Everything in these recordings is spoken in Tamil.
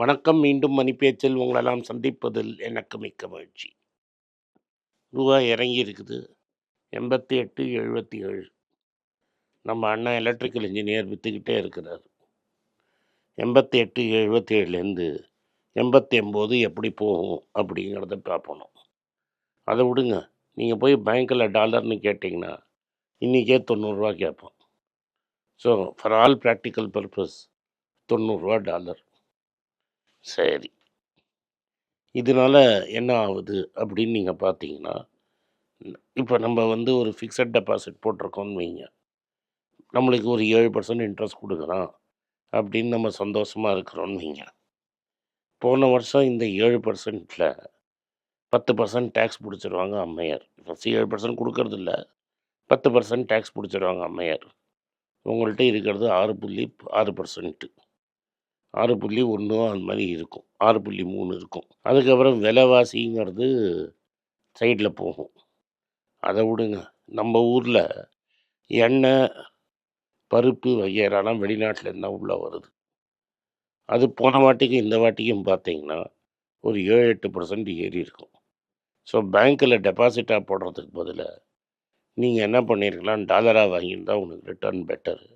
வணக்கம். மீண்டும் மணிப்பேச்சில் உங்களெல்லாம் சந்திப்பதில் எனக்கு மிக்க மகிழ்ச்சி. ரூபா இறங்கி இருக்குது எண்பத்தி எட்டு எழுபத்தி ஏழு நம்ம அண்ணன் எலக்ட்ரிக்கல் இன்ஜினியர் விற்றுக்கிட்டே இருக்கிறார். எண்பத்தி எட்டு எழுபத்தி ஏழுலேருந்து எண்பத்தி ஒம்பது எப்படி போகும் அப்படிங்கிறத பார்ப்பணும் அதை விடுங்க. நீங்கள் போய் பேங்க்கில் டாலர்னு கேட்டிங்கன்னா இன்றைக்கே தொண்ணூறுரூவா கேட்போம் so for all practical purpose தொண்ணூறுரூவா டாலர். சரி. இதனால் என்ன ஆகுது அப்படின்னு நீங்கள் பார்த்தீங்கன்னா இப்போ நம்ம வந்து ஒரு ஃபிக்ஸட் டெபாசிட் போட்டிருக்கோம்னு வைங்க. நம்மளுக்கு ஒரு ஏழு பர்சன்ட் இன்ட்ரெஸ்ட் கொடுக்குறான் அப்படின்னு நம்ம சந்தோஷமாக இருக்கிறோன்னு வைங்க. போன வருஷம் இந்த ஏழு பர்சன்ட்டில் பத்து பர்சன்ட் டேக்ஸ் பிடிச்சிருவாங்க அம்மையார். ஃபஸ்ட்டு ஏழு பர்சன்ட் கொடுக்கறது இல்லை பத்து பர்சன்ட் டேக்ஸ் பிடிச்சிருவாங்க அம்மையார். உங்கள்கிட்ட இருக்கிறது ஆறு புள்ளி ஆறு பர்சன்ட்டு ஆறு புள்ளி ஒன்று அந்த மாதிரி இருக்கும். ஆறு புள்ளி மூணு இருக்கும். அதுக்கப்புறம் விலைவாசிங்கிறது சைடில் போகும். அதை விடுங்க. நம்ம ஊரில் எண்ணெய் பருப்பு வகையெல்லாம் வெளிநாட்டிலேருந்து தான் உள்ளே வருது. அது போன வாட்டிக்கும் இந்த வாட்டிக்கும் பார்த்தீங்கன்னா ஒரு ஏழு எட்டு பர்சன்ட் ஏறி இருக்கும். ஸோ பேங்க்கில் டெபாசிட்டாக போடுறதுக்கு பதிலாக நீங்கள் என்ன பண்ணியிருக்கலாம் டாலராக வாங்கியிருந்தால் உனக்கு ரிட்டர்ன் பெட்டரு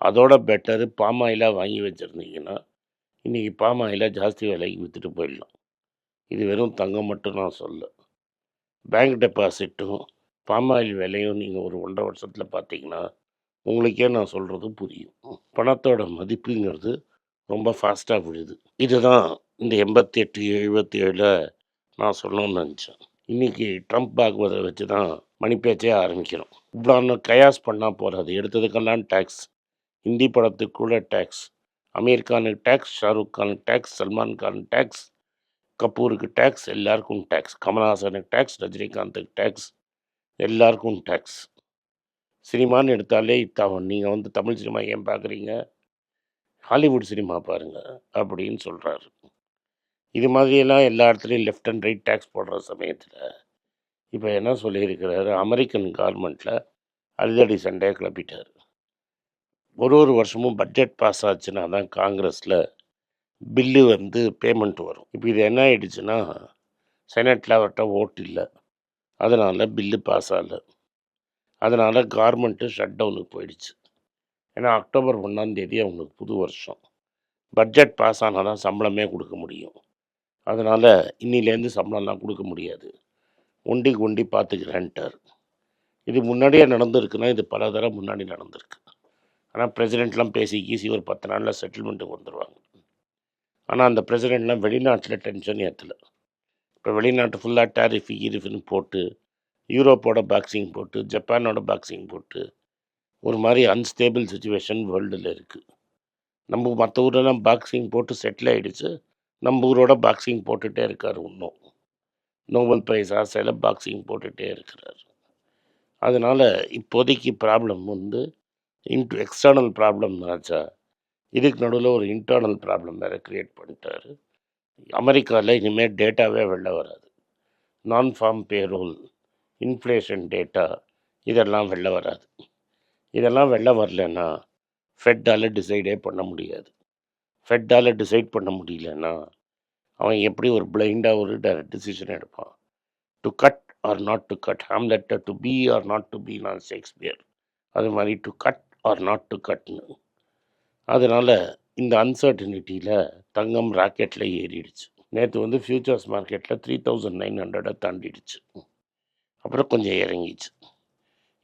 அதோட பெட்டரு பாமாயிலாக வாங்கி வச்சுருந்தீங்கன்னா இன்றைக்கி பாம் ஆயிலை ஜாஸ்தி விலைக்கு விற்றுட்டு போயிடலாம். இது வெறும் தங்கம் மட்டும் நான் சொல்ல. பேங்க் டெபாசிட்டும் பாம் ஆயில் விலையும் நீங்கள் ஒரு ஒன்றரை வருஷத்தில் பார்த்தீங்கன்னா உங்களுக்கே நான் சொல்கிறது புரியும். பணத்தோட மதிப்புங்கிறது ரொம்ப ஃபாஸ்ட்டாக விழுது. இதுதான் இந்த எண்பத்தி எட்டு எழுபத்தி ஏழில் நான் சொல்லணும்னு நினச்சேன். இன்றைக்கி ட்ரம்ப் பாகுவதை வச்சு தான் மணிப்பேச்சே ஆரம்பிக்கிறோம். இவ்வளோ கயாஸ் பண்ணால் போகிறது எடுத்ததுக்கெல்லாம் டேக்ஸ் ஹிந்தி படத்துக்கு கூட டேக்ஸ் அமீர் கானுக்கு டேக்ஸ் ஷாருக் கானுக்கு டேக்ஸ் சல்மான் கான் டேக்ஸ் கபூருக்கு டேக்ஸ் எல்லாருக்கும் டேக்ஸ் கமல்ஹாசனுக்கு டேக்ஸ் ரஜினிகாந்துக்கு டேக்ஸ் எல்லாருக்கும் டேக்ஸ் சினிமான்னு எடுத்தாலே இத்தாவும் நீங்கள் வந்து தமிழ் சினிமா ஏன் பார்க்குறீங்க ஹாலிவுட் சினிமா பாருங்கள் அப்படின்னு சொல்கிறாரு இது மாதிரியெல்லாம் எல்லா இடத்துலையும் லெஃப்ட் அண்ட் ரைட் டேக்ஸ் போடுற சமயத்தில் இப்போ என்ன சொல்லியிருக்கிறாரு? அமெரிக்கன் கார்மெண்ட்டில் அழுதடி சண்டையை கிளப்பிட்டார். ஒரு ஒரு வருஷமும் பட்ஜெட் பாஸ் ஆச்சுன்னா தான் காங்கிரஸில் பில்லு வந்து பேமெண்ட் வரும். இப்போ இது என்ன ஆகிடுச்சுன்னா செனட்டில் அவர்கிட்ட ஓட்டு இல்லை. அதனால் பில்லு பாஸ் ஆகலை. அதனால் கார்மெண்ட்டு ஷட் டவுனுக்கு போயிடுச்சு. ஏன்னா அக்டோபர் ஒன்றாந்தேதி அவங்களுக்கு புது வருஷம். பட்ஜெட் பாஸ் ஆனால் தான் சம்பளமே கொடுக்க முடியும். அதனால் இன்னிலேருந்து சம்பளம்லாம் கொடுக்க முடியாது. ஒண்டி ஒண்டி பார்த்துக்கிறேன்ட்டார் இது முன்னாடியே நடந்திருக்குன்னா இது பல தடவை முன்னாடி நடந்திருக்கு. ஆனால் பிரசிடெண்ட்லாம் பேசி கீசி ஒரு பத்து நாளில் செட்டில்மெண்ட்டுக்கு வந்துடுவாங்க ஆனால் அந்த பிரசிடெண்ட்லாம் வெளிநாட்டில் டென்ஷன் ஏற்றலை இப்போ வெளிநாட்டு ஃபுல்லாக டேரிஃப் ஈரிஃப்னு போட்டு யூரோப்போட பாக்ஸிங் போட்டு ஜப்பானோட பாக்ஸிங் போட்டு ஒரு மாதிரி அன்ஸ்டேபிள் சுச்சுவேஷன் வேர்ல்டில் இருக்குது நம்ம மற்ற ஊரெல்லாம் பாக்ஸிங் போட்டு செட்டில் ஆகிடுச்சு நம்ம ஊரோட பாக்ஸிங் போட்டுகிட்டே இருக்கார் இன்னும். நோபல் பிரைஸ் ஆசையில் பாக்ஸிங் போட்டுகிட்டே இருக்கிறார். அதனால் இப்போதைக்கு ப்ராப்ளம் வந்து இன்ட்டு எக்ஸ்டர்னல் ப்ராப்ளம் ஆச்சா? இதுக்கு நடுவில் ஒரு இன்டர்னல் ப்ராப்ளம் வேறு க்ரியேட் பண்ணிட்டாரு. அமெரிக்காவில் இனிமேல் டேட்டாவே வெளில வராது. நான் ஃபார்ம் பேரோல் இன்ஃப்ளேஷன் டேட்டா இதெல்லாம் வெளில வராது. இதெல்லாம் வெளில வரலன்னா ஃபெட்டால் டிசைடே பண்ண முடியாது. ஃபெட்டால் டிசைட் பண்ண முடியலன்னா அவன் எப்படி ஒரு பிளைண்டாக ஒரு டிசிஷன் எடுப்பான்? To cut or not to cut ஹாம்லெட்டர் to be or not to be நான் ஷேக்ஸ்பியர் அது மாதிரி to cut or not to கட்னு அதனால் இந்த அன்சர்டனிட்டியில் தங்கம் ராக்கெட்டில் ஏறிடுச்சு. நேற்று வந்து ஃப்யூச்சர்ஸ் மார்க்கெட்டில் த்ரீ தௌசண்ட் நைன் ஹண்ட்ரடை தாண்டிடுச்சு. அப்புறம் கொஞ்சம் இறங்கிச்சு.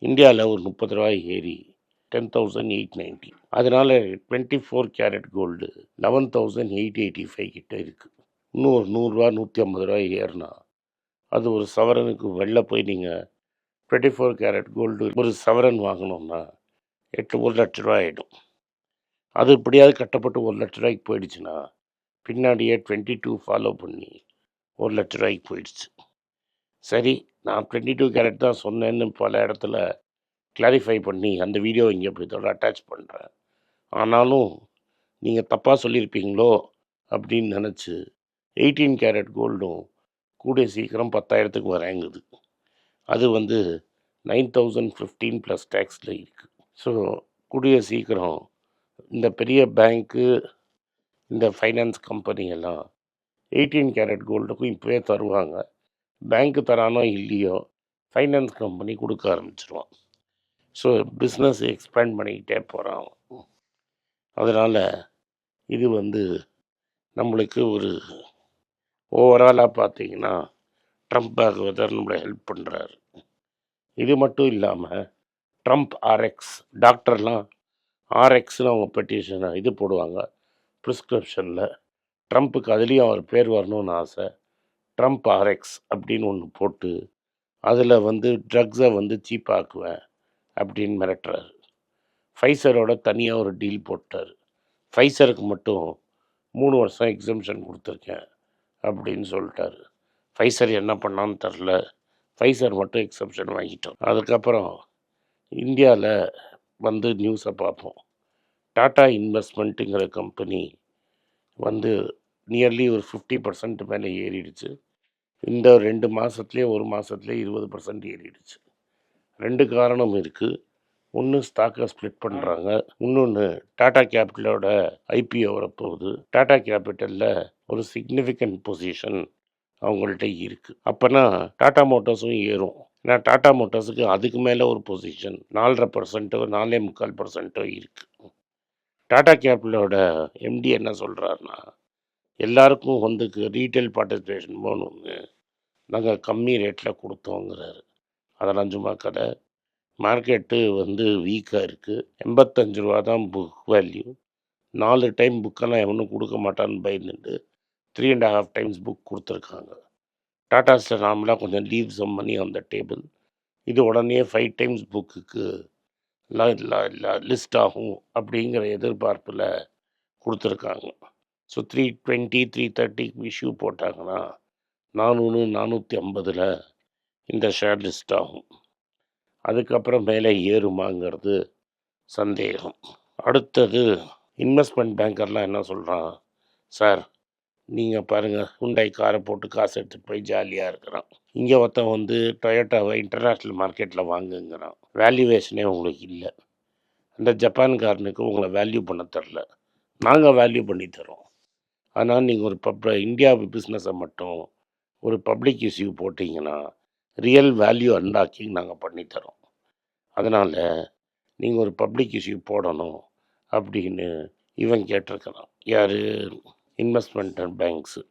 இந்தியாவில் ஒரு முப்பது ரூபாய் ஏறி டென் தௌசண்ட் எயிட் நைன்ட்டி அதனால் twenty four carat gold eleven thousand eight eighty five கிட்ட இருக்குது இன்னும் ஒரு நூறுரூவா நூற்றி ஐம்பது ரூபாய் ஏறினா அது ஒரு சவரனுக்கு வெளில போய் நீங்கள் டுவெண்ட்டி ஃபோர் கேரட் கோல்டு ஒரு சவரன் வாங்கினோம்னா எட்டு ஒரு லட்ச ரூபா ஆகிடும் அது இப்படியாவது கட்டப்பட்டு ஒரு லட்ச ரூபாய்க்கு போயிடுச்சுன்னா பின்னாடியே டுவெண்ட்டி டூ ஃபாலோ பண்ணி ஒரு லட்ச ரூபாய்க்கு போயிடுச்சு. சரி நான் டுவெண்ட்டி டூ கேரட் தான் சொன்னேன்னு பல இடத்துல கிளாரிஃபை பண்ணி அந்த வீடியோ இங்கே போய் இதோட அட்டாச் பண்ணுறேன் ஆனாலும் நீங்கள் தப்பாக சொல்லியிருப்பீங்களோ அப்படின்னு நினச்சி எயிட்டீன் கேரட் கோல்டும் கூடிய சீக்கிரம் பத்தாயிரத்துக்கு வரேங்குது. அது வந்து நைன் தௌசண்ட் ஃபிஃப்டீன் ப்ளஸ் டேக்ஸில் இருக்குது ஸோ கூடிய சீக்கிரம் இந்த பெரிய பேங்க்கு இந்த ஃபைனான்ஸ் கம்பெனி எல்லாம் எயிட்டீன் கேரட் கோல்டுக்கும் இப்போவே தருவாங்க. பேங்க்கு தரானோ இல்லையோ ஃபைனான்ஸ் கம்பெனி கொடுக்க ஆரம்பிச்சிருவான். ஸோ பிஸ்னஸ் எக்ஸ்பேண்ட் பண்ணிக்கிட்டே போகிறான் அதனால் இது வந்து நம்மளுக்கு ஒரு ஓவராலாக பார்த்தீங்கன்னா ட்ரம்ப் பாகவதர் நம்மளை ஹெல்ப் பண்ணுறாரு இது மட்டும் இல்லாமல் ட்ரம்ப் ஆர்எக்ஸ் டாக்டர்லாம் ஆர்எக்ஸ்னு அவங்க பெட்டிஷனை இது போடுவாங்க ப்ரிஸ்கிரிப்ஷனில் ட்ரம்ப்புக்கு அதுலேயும் அவர் பேர் வரணும்னு ஆசை. ட்ரம்ப் ஆர்எக்ஸ் அப்படின்னு ஒன்று போட்டு அதில் வந்து ட்ரக்ஸை வந்து சீப்பாக்குவேன் அப்படின்னு மிரட்டுறாரு. ஃபைசரோட தனியாக ஒரு டீல் போட்டார். ஃபைசருக்கு மட்டும் மூணு வருஷம் எக்ஸம்ஷன் கொடுத்துருக்கேன் அப்படின்னு சொல்லிட்டாரு. ஃபைசர் என்ன பண்ணான்னு தெரில ஃபைசர் மட்டும் எக்ஸப்ஷன் வாங்கிட்டோம். அதுக்கப்புறம் இந்தியாவில் வந்து நியூஸை பார்ப்போம். டாட்டா இன்வெஸ்ட்மெண்ட்டுங்கிற கம்பெனி வந்து நியர்லி ஒரு ஃபிஃப்டி பர்சன்ட் மேலே ஏறிடுச்சு. இந்த ரெண்டு மாதத்துலேயே ஒரு மாதத்துலேயே இருபது பர்சன்ட் ஏறிடுச்சு. ரெண்டு காரணம் இருக்குது ஒன்று ஸ்டாக்கை ஸ்ப்ளிட் பண்ணுறாங்க இன்னொன்று டாடா கேபிட்டலோட ஐபிஓ வரப்போகுது. டாடா கேபிட்டலில் ஒரு சிக்னிஃபிகண்ட் பொசிஷன் அவங்கள்ட்ட இருக்குது அப்போனா டாடா மோட்டார்ஸும் ஏறும். ஏன்னா டாடா மோட்டார்ஸுக்கு அதுக்கு மேலே ஒரு பொசிஷன் நாலரை பர்சன்ட்டோ நாலே முக்கால் பர்சன்ட்டோ இருக்குது டாடா கேபிட்டலோட எம்டி என்ன சொல்கிறாருன்னா எல்லாருக்கும் வந்து ரீட்டைல் பார்ட்டிசிபேஷன் போகணுன்னு நாங்கள் கம்மி ரேட்டில் கொடுத்தோங்கிறாரு. அதெல்லாம் சும்மா கடை மார்க்கெட்டு வந்து வீக்காக இருக்குது எண்பத்தஞ்சு ரூபா தான் புக் வேல்யூ நாலு டைம் புக்கெல்லாம் எவனும் கொடுக்க மாட்டான்னு பயந்துட்டு three and half times book கொடுத்துருக்காங்க. டாட்டாஸில் நார்மலாக கொஞ்சம் லீவ் சம் மணி அந்த டேபிள் இது உடனே ஃபைவ் டைம்ஸ் புக்குக்கு லிஸ்ட் ஆகும் அப்படிங்கிற எதிர்பார்ப்பில் கொடுத்துருக்காங்க. ஸோ த்ரீ டுவெண்ட்டி த்ரீ தேர்ட்டிக்கு இஷ்யூ போட்டாங்கன்னா நானூறு நானூற்றி ஐம்பதில் இந்த ஷேர் லிஸ்ட் ஆகும். அதுக்கப்புறம் மேலே ஏறுமாங்கிறது சந்தேகம். அடுத்தது இன்வெஸ்ட்மெண்ட் பேங்கர்லாம் என்ன சொல்கிறான் சார் நீங்கள் பாருங்கள் ஹுண்டாய் காரை போட்டு காசு எடுத்துகிட்டு போய் ஜாலியாக இருக்கிறான். இங்கே ஒருத்தன் வந்து டொயோட்டாவை இன்டர்நேஷ்னல் மார்க்கெட்டில் வாங்குங்கிறான். வேல்யூவேஷனே உங்களுக்கு இல்லை. அந்த ஜப்பான்காரனுக்கு உங்களை வேல்யூ பண்ண தரல. நாங்கள் வேல்யூ பண்ணி தரோம் ஆனால் நீங்கள் ஒரு பப் இந்தியா பிஸ்னஸை மட்டும் ஒரு பப்ளிக் இஷ்யூ போட்டிங்கன்னா ரியல் வேல்யூ அன்லாக்கிங் நாங்கள் பண்ணித்தரோம் அதனால் நீங்கள் ஒரு பப்ளிக் இஷ்யூ போடணும் அப்படின்னு இவன் கேட்டிருக்கிறான். யார்? இன்வெஸ்ட்மெண்ட் அண்ட் பேங்க்ஸு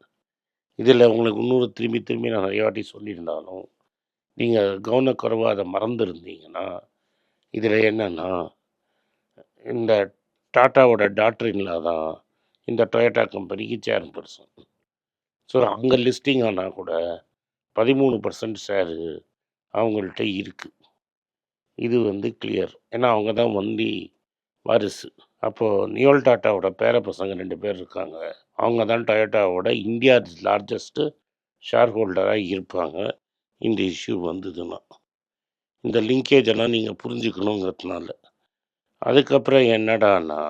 இதில் உங்களுக்கு இன்னொரு திரும்பி திரும்பி நான் நிறைய வாட்டி சொல்லியிருந்தாலும் நீங்கள் கவனக்குறைவாக அதை மறந்துருந்தீங்கன்னா இதில் என்னென்னா இந்த டாட்டாவோட டாக்டரின்ல தான் இந்த டொயோட்டா கம்பெனிக்கு சேர் பர்சன் ஸோ அங்கே லிஸ்டிங் ஆனால் கூட பதிமூணு பர்சன்ட் ஷேரு அவங்கள்ட்ட இருக்குது இது வந்து கிளியர் ஏன்னா அவங்க தான் வண்டி வாரிசு. அப்போது நியோல் டாட்டாவோட பேர பசங்க ரெண்டு பேர் இருக்காங்க. அவங்க தான் டொயோட்டாவோட இந்தியா லார்ஜஸ்ட்டு ஷேர் ஹோல்டராக இருப்பாங்க. இந்த இஷ்யூ வந்ததுன்னா. இந்த லிங்கேஜ் எல்லாம் நீங்கள் புரிஞ்சுக்கணுங்கிறதுனால. அதுக்கப்புறம் என்னடான்னா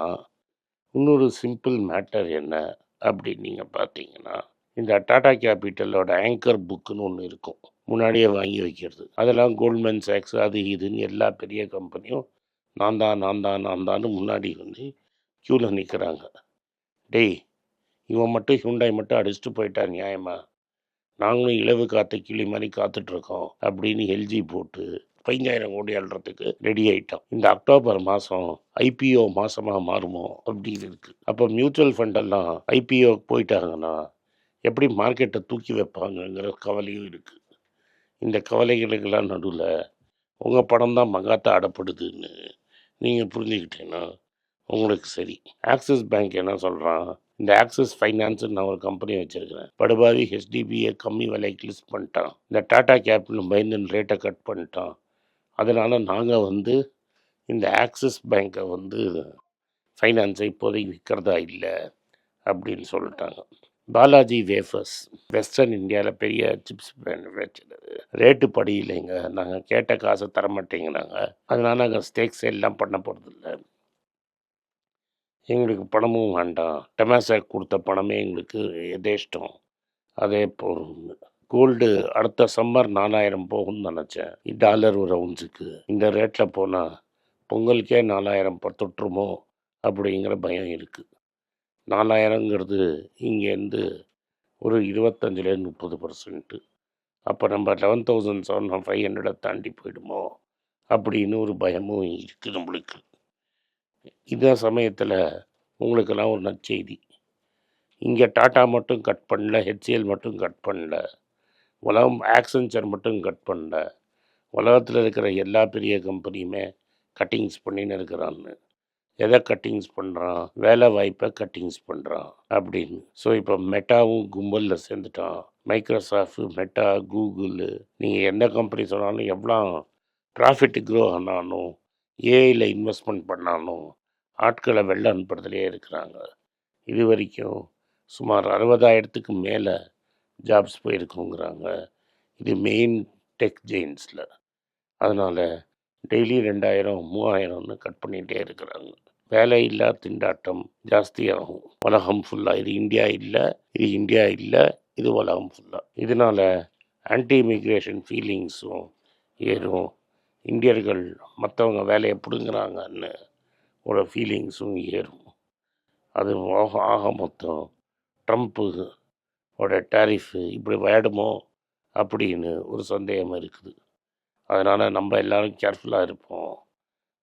இன்னொரு சிம்பிள் மேட்டர் என்ன அப்படின்னு நீங்கள் பார்த்தீங்கன்னா இந்த டாடா கேபிட்டலோட ஆங்கர் புக்குன்னு ஒன்று இருக்கும். முன்னாடியே வாங்கி வைக்கிறது. அதெல்லாம் கோல்ட்மேன் சாக்ஸ் அது இதுன்னு எல்லா பெரிய கம்பெனியும் நான் தான் நான் தான் நான் தான்னு முன்னாடி வந்து க்யூவில் நிற்கிறாங்க டேய் இவன் மட்டும் ஹுண்டாய் மட்டும் அடிச்சுட்டு போயிட்டா நியாயமா? நாங்களும் இலவு காத்த கிளி மாதிரி காத்துட்ருக்கோம் அப்படின்னு எல்ஜி போட்டு பதினஞ்சாயிரம் கோடி அல்றதுக்கு ரெடி ஆகிட்டோம் இந்த அக்டோபர் மாதம் ஐபிஓ மாதமாக மாறுமோ அப்படின்னு இருக்குது அப்போ மியூச்சுவல் ஃபண்டெல்லாம் ஐபிஓக்கு போயிட்டாங்கன்னா எப்படி மார்க்கெட்டை தூக்கி வைப்பாங்கங்கிற கவலையும் இருக்குது இந்த கவலைகளுக்கெல்லாம் நடுவில் உங்கள் படம் தான் மகாத்தா ஆடப்படுதுன்னு நீங்கள் புரிஞ்சுக்கிட்டீங்கன்னா உங்களுக்கு சரி. ஆக்சிஸ் பேங்க் என்ன சொல்கிறான் இந்த ஆக்சிஸ் ஃபைனான்ஸுன்னு நான் ஒரு கம்பெனி வச்சுருக்கிறேன். படுபாவி ஹெச்டிபியை கம்மி விலைக்கு லிஸ்ட் பண்ணிட்டான். இந்த டாடா கேபிட்டல் பயந்துன்னு ரேட்டை கட் பண்ணிட்டான். அதனால் நாங்கள் வந்து இந்த ஆக்சிஸ் பேங்க்கை வந்து ஃபைனான்ஸை இப்போதைக்கு விற்கிறதா இல்லை அப்படின்னு சொல்லிட்டாங்க. பாலாஜி வேஃபர்ஸ் வெஸ்டர்ன் இந்தியாவில் பெரிய சிப்ஸ் மேனுஃபேக்சர் ரேட்டு படி இல்லைங்க. நாங்கள் கேட்ட காசை தர மாட்டேங்கிறாங்க. அதனால் நாங்கள் ஸ்டேக்ஸ் எல்லாம் பண்ண போகிறதில்ல எங்களுக்கு பணமும் வேண்டாம். டெமாசாக் கொடுத்த பணமே எங்களுக்கு எதேஷ்டம். அதே போகும் கோல்டு அடுத்த சம்மர் நாலாயிரம் போகும்னு நினச்சேன். டாலர் ஒரு அவுன்ஸுக்கு. இந்த ரேட்டில் போனால் பொங்கலுக்கே நாலாயிரம் தொற்றுமோ அப்படிங்கிற பயம் இருக்குது நாலாயிரங்கிறது இங்கேருந்து ஒரு இருபத்தஞ்சிலேருந்து முப்பது பர்சன்ட்டு அப்போ நம்ம லெவன் தௌசண்ட் செவன் ஃபைவ் ஹண்ட்ரடை தாண்டி போயிடுமோ? அப்படின்னு ஒரு பயமும் இருக்குது நம்மளுக்கு. இதான் சமயத்தில் உங்களுக்கெல்லாம் ஒரு நற்செய்தி. இங்கே டாட்டா மட்டும் கட் பண்ணல ஹெச்சிஎல் மட்டும் கட் பண்ணல உலகம் ஆக்சென்ச்சர் மட்டும் கட் பண்ணல உலகத்தில் இருக்கிற எல்லா பெரிய கம்பெனியுமே கட்டிங்ஸ் பண்ணின்னு இருக்கிறான்னு. எதை கட்டிங்ஸ் பண்ணுறான் வேலை வாய்ப்பை கட்டிங்ஸ் பண்ணுறான் அப்படின்னு. ஸோ இப்போ மெட்டாவும் கும்பலில் சேர்ந்துட்டான். மைக்ரோசாஃப்ட் மெட்டா கூகுள் நீங்கள் எந்த கம்பெனி சொன்னாலும் எவ்வளோ ப்ராஃபிட் க்ரோ ஆனாலும் ஏஐயில் இன்வெஸ்ட்மெண்ட் பண்ணாலும் ஆட்களை வெளில அனுப்புறதுலேயே இருக்கிறாங்க. இது வரைக்கும் சுமார் அறுபதாயிரத்துக்கு மேலே ஜாப்ஸ் போயிருக்குங்கிறாங்க. இது மெயின் டெக் ஜெயின்ஸில் அதனால் டெய்லி ரெண்டாயிரம் மூவாயிரம்னு கட் பண்ணிகிட்டே இருக்கிறாங்க. வேலை இல்லா திண்டாட்டம் ஜாஸ்தியாகும். உலகம் ஃபுல்லாக இது இந்தியா இல்லை இது இந்தியா இல்லை இது உலகம் ஃபுல்லாக இதனால் ஆன்டி இமிக்ரேஷன் ஃபீலிங்ஸும் ஏறும். இந்தியர்கள் மற்றவங்க வேலையை பிடுங்குறாங்கன்னு ஒரு ஃபீலிங்ஸும் ஏறும். அது ஆக ஆக மொத்தம் ட்ரம்ப்பு ஓட டேரிஃபு இப்படி விளையாடுமோ அப்படின்னு ஒரு சந்தேகம் இருக்குது. அதனால் நம்ம எல்லோரும் கேர்ஃபுல்லாக இருப்போம்.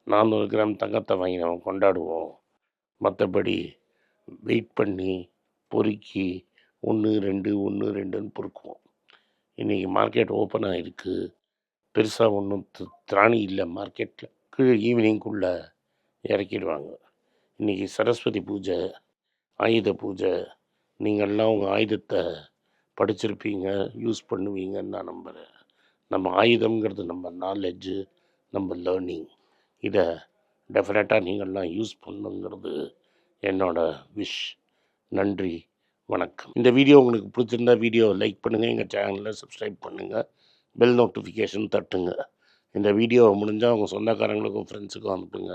நானூறு கிராம் தங்கத்தை வாங்கி நம்ம கொண்டாடுவோம். மற்றபடி வெயிட் பண்ணி பொறுக்கி ஒன்று ரெண்டு ஒன்று ரெண்டுன்னு பொறுக்குவோம். இன்றைக்கி மார்க்கெட் ஓப்பனாக இருக்குது பெருசாக ஒன்றும் திராணி இல்லை மார்க்கெட்டில் கீழே ஈவினிங்குள்ளே இறக்கிடுவாங்க. இன்றைக்கி சரஸ்வதி பூஜை ஆயுத பூஜை. நீங்கள்லாம் உங்கள் ஆயுதத்தை படிச்சிருப்பீங்க யூஸ் பண்ணுவீங்கன்னு நான் நம்புகிறேன் நம்ம ஆயுதங்கிறது நம்ம நாலெட்ஜு நம்ம லேர்னிங் இதை டெஃபினட்டாக நீங்கள்லாம் யூஸ் பண்ணுங்கிறது என்னோட விஷ் நன்றி வணக்கம். இந்த வீடியோ உங்களுக்கு பிடிச்சிருந்தா வீடியோ லைக் பண்ணுங்கள் எங்கள் சேனலில் சப்ஸ்கிரைப் பண்ணுங்கள் பெல் நோட்டிஃபிகேஷன் தட்டுங்க. இந்த வீடியோ முடிஞ்சால் அவங்க சொந்தக்காரங்களுக்கும் ஃப்ரெண்ட்ஸுக்கும் அனுப்புங்க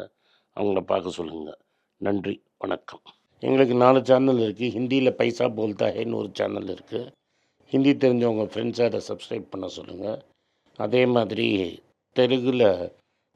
அவங்கள பார்க்க சொல்லுங்கள் நன்றி வணக்கம். எங்களுக்கு நாலு சேனல் இருக்குது ஹிந்தியில் பைசா போல்தா ஹேன்னு ஒரு சேனல் இருக்குது ஹிந்தி தெரிஞ்சவங்க ஃப்ரெண்ட்ஸை அதை சப்ஸ்கிரைப் பண்ண சொல்லுங்கள் அதே மாதிரி தெலுங்கில்